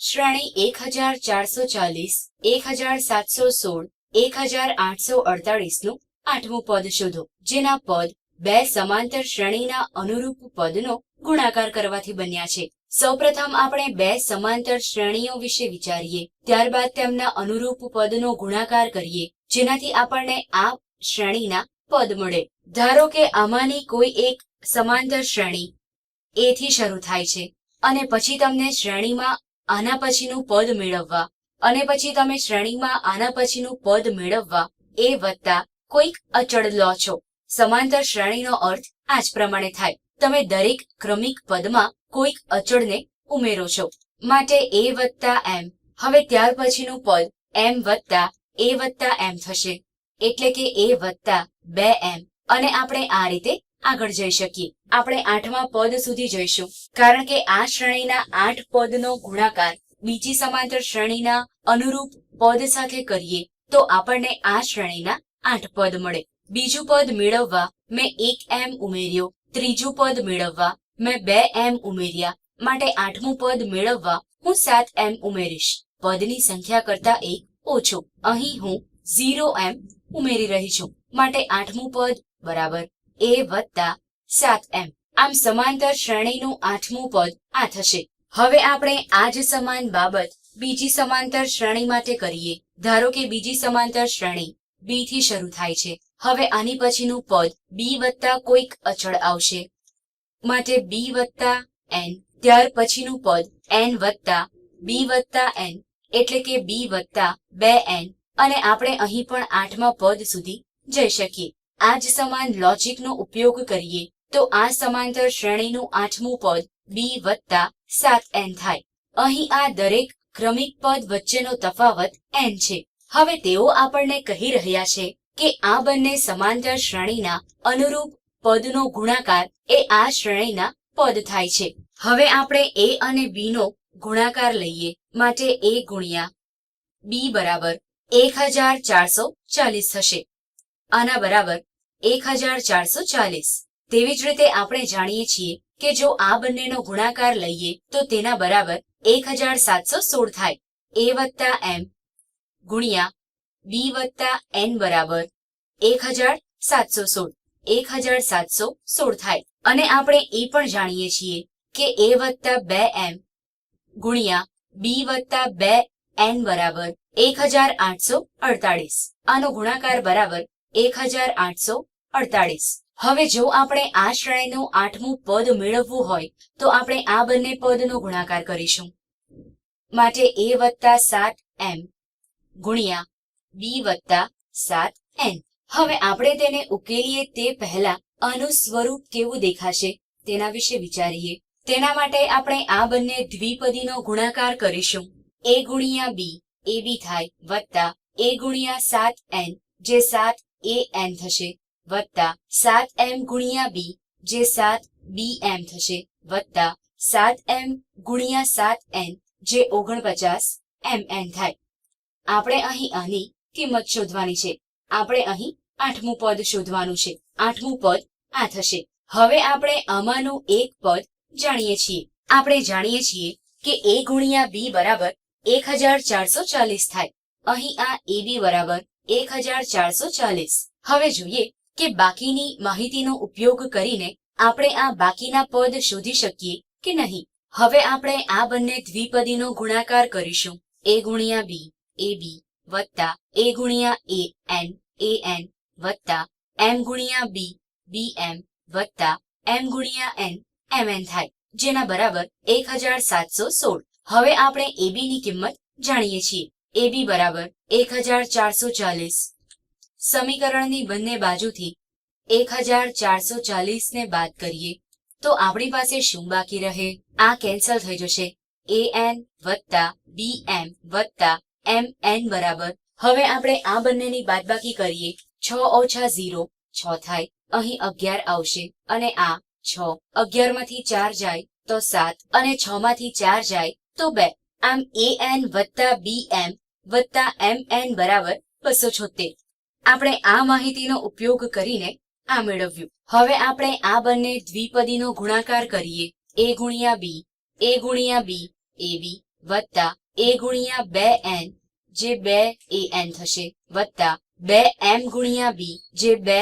શ્રેણી એક હજાર ચારસો ચાલીસ, એક હજાર સાતસો સોળ, એક હજાર આઠસો અડતાલીસનું આઠમું પદ શોધો. જેના પદ બે સમાંતર શ્રેણીના અનુરૂપ પદનો ગુણાકાર કરવાથી બન્યા છે. સૌપ્રથમ આપણે બે સમાંતર શ્રેણીઓ વિશે વિચારીએ. ત્યારબાદ તેમના અનુરૂપ પદનો ગુણાકાર કરીએ, જેનાથી આપણને આ શ્રેણીના પદ મળે. ધારો કે આમાંની કોઈ એક સમાંતર શ્રેણી એ થી શરૂ થાય છે, અને પછી તમને શ્રેણીમાં આના પછીનું પદ મેળવવા. અને પછી તમે શ્રેણીમાં આના પછીનું પદ મેળવવા. એ વત્તા કોઈક અચળ લો છો. સમાંતર શ્રેણીનો અર્થ આ જ પ્રમાણે થાય. તમે દરેક ક્રમિક પદમાં કોઈક અચળને ઉમેરો છો. માટે એ વત્તા એમ. હવે ત્યાર પછીનું પદ એમ વત્તા એ વત્તા એમ થશે. એટલે કે એ વત્તા બે એમ. અને આપણે આ રીતે આગળ જઈ શકીએ. આપણે આઠમા પદ સુધી જઈશું. કારણ કે આ શ્રેણીના આઠ પદનો ગુણાકાર બીજી સમાંતર શ્રેણીના અનુરૂપ પદ સાથે કરીએ, તો આપણને આ શ્રેણીના આઠ પદ મળે. બીજું પદ મેળવવા મેં એક એમ ઉમેર્યો, ત્રીજું પદ મેળવવા મેં બે એમ ઉમેર્યા, માટે આઠમું પદ મેળવવા હું સાત એમ ઉમેરીશ. પદની સંખ્યા કરતા એક ઓછો. અહીં હું ઝીરો એમ ઉમેરી રહી છું, માટે આઠમું પદ બરાબર એ વત્તા સાત એમ. આમ સમાંતર શ્રેણીનું આઠમું પદ આ થશે. હવે આપણે આ જ સમાન બાબત બીજી સમાંતર શ્રેણી માટે કરીએ. ધારો કે બીજી સમાંતર શ્રેણી બી થી શરૂ થાય છે. હવે આની પછીનું પદ બી વત્તા કોઈક અચળ આવશે. માટે બી વત્તા એન. ત્યાર પછીનું પદ એન વત્તા બી વત્તા એન. એટલે કે બી વત્તા બે એન. અને આપણે અહીં પણ આઠમા પદ સુધી જઈ શકીએ. આ જ સમાન લોજિકનો ઉપયોગ કરીએ. તો આ સમાંતર શ્રેણીનું આઠમું પદ, બી વત્તા સાત એન થાય. અહીં આ દરેક ક્રમિક પદ વચ્ચેનો તફાવત એન છે. હવે તેઓ આપણને કહી રહ્યા છે કે આ બંને સમાંતર શ્રેણીના અનુરૂપ પદનો ગુણાકાર એ આ શ્રેણીના પદ થાય છે. હવે આપણે એ અને બી નો ગુણાકાર લઈએ, માટે એ ગુણ્યા બી બરાબર એક હજાર ચારસો ચાલીસ થશે. આના બરાબર એક હજાર ચારસો ચાલીસ. તેવી જ રીતે આપણે જાણીએ છીએ કે જો આ બંનેનો ગુણાકાર લઈએ તો તેના બરાબર એક હજાર સાતસો સોળ થાય. એ વત્તા એમ ગુણ્યા બી વત્તા એન બરાબર એક હજાર સાતસો સોળ. એક હજાર સાતસો સોળ થાય. અને આપણે એ પણ જાણીએ છીએ કે એ વત્તા બે એમ ગુણ્યા બી વત્તા બે એન બરાબર એક હજાર આઠસો અડતાળીસ. આનો ગુણાકાર બરાબર એક હજાર આઠસો અડતાળીસ. હવે જો આપણે આ શ્રેણીનું આઠમું પદ મેળવવું હોય, તો આપણે આ બંને પદનો ગુણાકાર કરીશું. માટે એ વત્તા સાત એમ ગુણ્યા બી વત્તા સાત એન. હવે આપણે તેને ઉકેલીએ તે પહેલા આનું સ્વરૂપ કેવું દેખાશે, તેના વિશે વિચારીએ. તેના માટે આપણે આ બંને દ્વિપદીનો ગુણાકાર કરીશું. એ ગુણ્યા બી, એ બી થાય વત્તા એ ગુણ્યા સાત એન, જે સાત એ એન થશે. વત્તા સાત એમ ગુણ્યા બી, જે સાત બી એમ થશે. વત્તા સાત એમ ગુણ્યા સાત એન, જે ઓગણપચાસ એમ એન થાય. આપણે અહીં આની કિંમત શોધવાની છે. આપણે અહીં આઠમું પદ શોધવાનું છે. આઠમું પદ આ થશે. હવે આપણે આમાંનું એક પદ જાણીએ છીએ. આપણે જાણીએ છીએ કે એ ગુણ્યા બી બરાબર એક હજાર ચારસો ચાલીસ થાય. અહીં આ એ બી બરાબર એક હજાર ચારસો ચાલીસ. હવે જોઈએ કે બાકીની માહિતીનો ઉપયોગ કરીને આપણે આ બાકીના પદ શોધી શકીએ કે નહીં? હવે આપણે આ બંને દ્વિપદીનો ગુણાકાર કરીશું. એ ગુણ્યા બી એ બી વત્તા એ ગુણ્યા એ એન એ એન વત્તા એમ ગુણ્યા બી બી એમ વત્તા એમ ગુણ્યા એન એમ એન થાય. જેના બરાબર એક હજાર સાતસો સોળ. હવે આપણે એબી ની કિંમત જાણીએ છીએ. એબી બરાબર એક હજાર ચારસો ચાલીસ. સમીકરણની બંને બાજુથી એક હજાર ચારસો ચાલીસ ને બાદ કરીએ, તો આપણી પાસે શું બાકી રહે? આ કેન્સલ થઈ જશે. એ એન વત્તા બી એમ વત્તા એમ એન બરાબર. હવે આપણે આ બંનેની બાદબાકી કરીએ. છ ઓછા ઝીરો છ થાય. અહીં અગિયાર આવશે અને આ છ. અગિયારમાંથી ચાર જાય તો સાત અને છ માંથી ચાર જાય તો બે. આમ એ એન વત્તા બી એમ વત્તા એમ એન બરાબર બસો છોતેર. આપણે આ માહિતીનો ઉપયોગ કરીને આ મેળવ્યું. હવે આપણે આ બંને દ્વિપદીનો ગુણાકાર કરીએ. એ ગુણ્યા બી એ ગુણ્યા બી એ બી વત્તા એ ગુણ્યા બે એન જે બે એ એન થશે, વત્તા બે એમ ગુણ્યા બી જે બે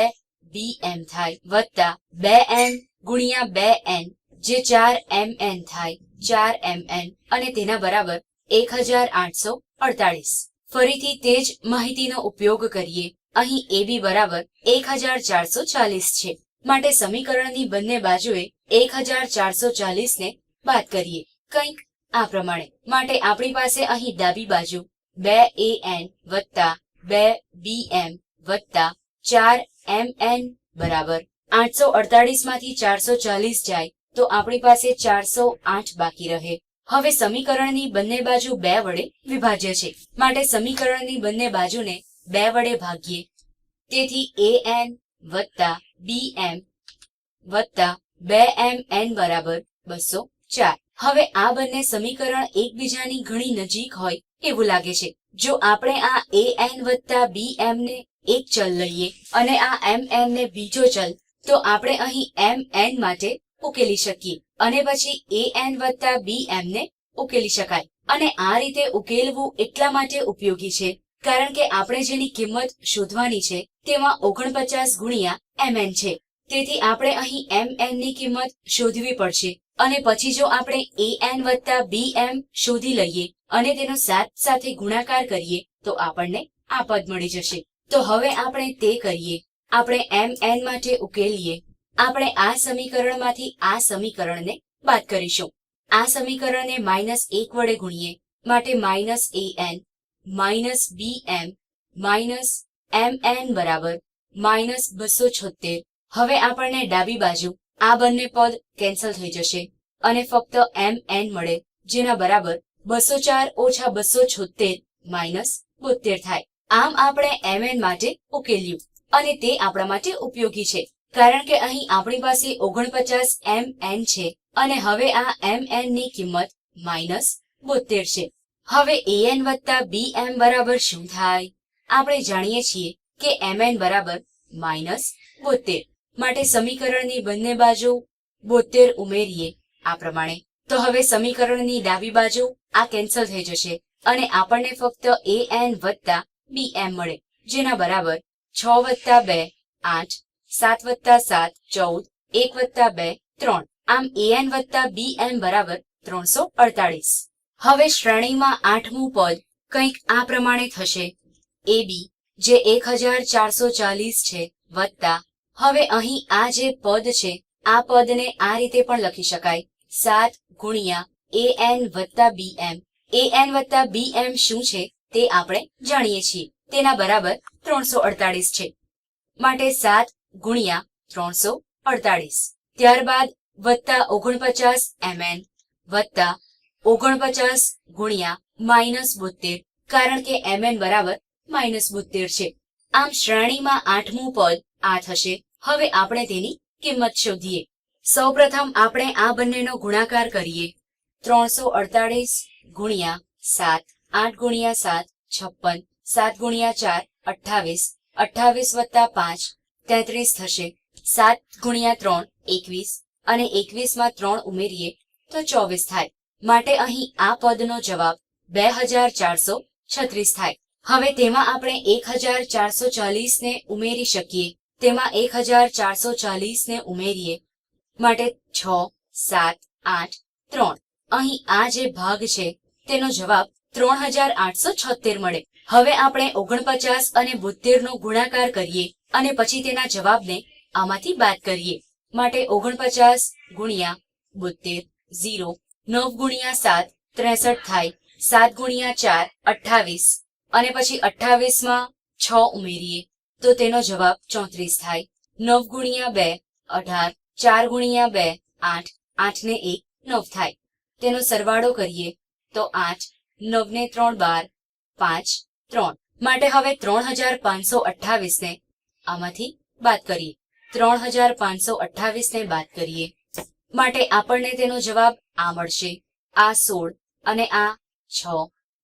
બી એમ થાય, વત્તા બે એમ ગુણ્યા બે એન જે ચાર એમ એન થાય, ચાર એમ એન અને તેના બરાબર એક હજાર આઠસો અડતાલીસ ફરીથી તે જ માહિતીનો ઉપયોગ કરીએ. અહીં એબી બરાબર એક હજાર ચારસો ચાલીસ છે. માટે સમીકરણની બંને બાજુએ એક હજાર ચારસો ચાલીસ ને બાદ કરીએ. કંઈક આ પ્રમાણે. માટે આપણી પાસે અહીં ડાબી બાજુ બે એ એન વત્તા બે બી એમ વત્તા ચાર એમ એન બરાબર. આઠસો અડતાલીસમાંથી ચારસો ચાલીસ જાય તો આપણી પાસે ચારસો આઠ બાકી રહે. હવે સમીકરણની બંને બાજુ બે વડે વિભાજ્ય છે. માટે સમીકરણની બંને બાજુને બે વડે ભાગીએ. તેથી એ એન વત્તા બી એમ વત્તા બે એમ એન બરાબર બસો ચાર. હવે આ બંને સમીકરણ એકબીજાની ઘણી નજીક હોય એવું લાગે છે. જો આપણે આ એ એન વત્તા બી એમ ને એક ચલ લઈએ અને આ એમ એન ને બીજો ચલ, તો આપણે અહીં એમ એન માટે ઉકેલી શકીએ અને પછી એ એન વત્તા બી એમ ને ઉકેલી શકાય. અને આ રીતે ઉકેલવું એટલા માટે ઉપયોગી છે કારણ કે આપણે જેની કિંમત શોધવાની છે તેમાં ઓગણપચાસ ગુણ્યા એમ એન છે. તેથી આપણે અહીં એમ એનની કિંમત શોધવી પડશે. અને પછી જો આપણે એ એન વત્તા બી એમ શોધી લઈએ અને તેનો સાત સાથે ગુણાકાર કરીએ, તો આપણને આ પદ મળી જશે. તો હવે આપણે તે કરીએ. આપણે એમ એન માટે ઉકેલીએ. આપણે આ સમીકરણમાંથી આ સમીકરણને બાદ કરીશું. આ સમીકરણને માઇનસ એક વડે ગુણીએ. માટે minus A N. Minus B M minus M N બરાબર માઇનસ બસો છોતેર હવે આપણને ડાબી બાજુ આ બંને પદ કેન્સલ થઈ જશે અને ફક્ત એમ એન મળે, જેના બરાબર બસો ચાર ઓછા બસો છોતેર માઇનસ બોતેર થાય. આમ આપણે એમ એન માટે ઉકેલ્યું અને તે આપણા માટે ઉપયોગી છે, કારણ કે અહીં આપણી પાસે ઓગણપચાસ એમ એન છે અને હવે આ એમ એનની કિંમત માઇનસ બોતેર છે. હવે એ વત્તા બી બરાબર શું થાય? આપણે જાણીએ છીએ કે એમ બરાબર માઇનસ બોતેર માટે સમીકરણની બંને બાજુ બોતેર ઉમેરીએ આ પ્રમાણે. તો હવે સમીકરણની ડાબી બાજુ આ કેન્સલ થઈ જશે અને આપણને ફક્ત એ વત્તા બી મળે, જેના બરાબર છ વત્તા બે, આઠ, સાત વત્તા સાત, ચૌદ, એક વત્તા બે, ત્રણ. આમ એ વત્તા બી એમ બરાબર ત્રણસો અડતાળીસ. હવે શ્રેણીમાં આઠમું પદ કંઈક આ પ્રમાણે થશે. એ બી, જે એક હજાર ચારસો ચાલીસ છે, વત્તા, હવે અહીં આ જે પદ છે, આ પદને આ રીતે પણ લખી શકાય. સાત ગુણ્યા એ એન વત્તા બી એમ એ એન વત્તા બી એમ શું છે, તે આપણે જાણીએ છીએ. તેના બરાબર ત્રણસો અડતાળીસ છે. માટે સાત ગુણ્યા ત્રણસો અડતાળીસ. ત્યારબાદ વત્તા ઓગણપચાસ એમએન વત્તા ઓગણપચાસ ગુણ્યા માઇનસ બોતેર કારણ કે એમએન બરાબર માઇનસ બોતેર છે. આમ શ્રેણીમાં આઠમું પદ આ થશે. હવે આપણે તેની કિંમત શોધીએ. સૌપ્રથમ આપણે આ બંનેનો ગુણાકાર કરીએ. ત્રણસો અડતાળીસ ગુણ્યા સાત, આઠ ગુણ્યા સાત, છપ્પન, સાત ગુણ્યા ચાર, અઠ્ઠાવીસ અઠ્ઠાવીસ વત્તા પાંચ, તેત્રીસ થશે. સાત ગુણ્યા ત્રણ, એકવીસ, અને એકવીસમાં ત્રણ ઉમેરીએ તો ચોવીસ થાય. માટે અહીં આ પદનો જવાબ બે હજાર ચારસો છત્રીસ થાય. હવે તેમાં આપણે એક હજાર ચારસો ચાલીસ ને ઉમેરી શકીએ. તેમાં એક હજાર ચારસો ચાલીસ ને ઉમેરીએ. માટે છ, સાત, આઠ, ત્રણ. અહીં આ જે ભાગ છે, તેનો જવાબ ત્રણ હજાર આઠસો છોતેર મળે. હવે આપણે ઓગણપચાસ અને બોતેર નો ગુણાકાર કરીએ અને પછી તેના જવાબને આમાંથી બાદ કરીએ. માટે ઓગણપચાસ ગુણ્યા બોતેર ઝીરો. નવ ગુણ્યા સાત, ત્રેસઠ થાય, સાત ગુણ્યા ચાર, અઠ્ઠાવીસ. અને પછી અઠ્ઠાવીસમાં છ ઉમેરીએ, તો તેનો જવાબ ચોત્રીસ થાય. નવ ગુણ્યા બે, અઢાર. ચાર ગુણ્યા બે, આઠ. આઠ ને એક, નવ થાય. તેનો સરવાળો કરીએ, તો આઠ નવ ને ત્રણ, બાર, પાંચ, ત્રણ. માટે હવે ત્રણ હજાર પાંચસો અઠ્ઠાવીસ ને આમાંથી બાદ કરીએ. ત્રણ હજાર પાંચસો અઠ્ઠાવીસ ને બાદ કરીએ. માટે આપણને તેનો જવાબ આ મળશે. આ સોળ અને આ છ.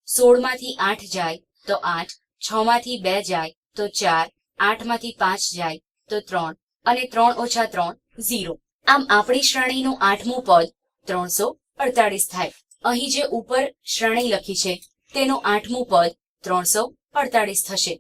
સોળમાંથી આઠ જાય તો આઠ છ માંથી બે જાય તો ચાર આઠમાંથી પાંચ જાય તો ત્રણ અને ત્રણ ઓછા ત્રણ, ઝીરો. આમ આપણી શ્રેણીનું આઠમું પદ ત્રણસો અડતાલીસ થાય. અહીં જે ઉપર શ્રેણી લખી છે, તેનું આઠમું પદ ત્રણસો અડતાલીસ થશે.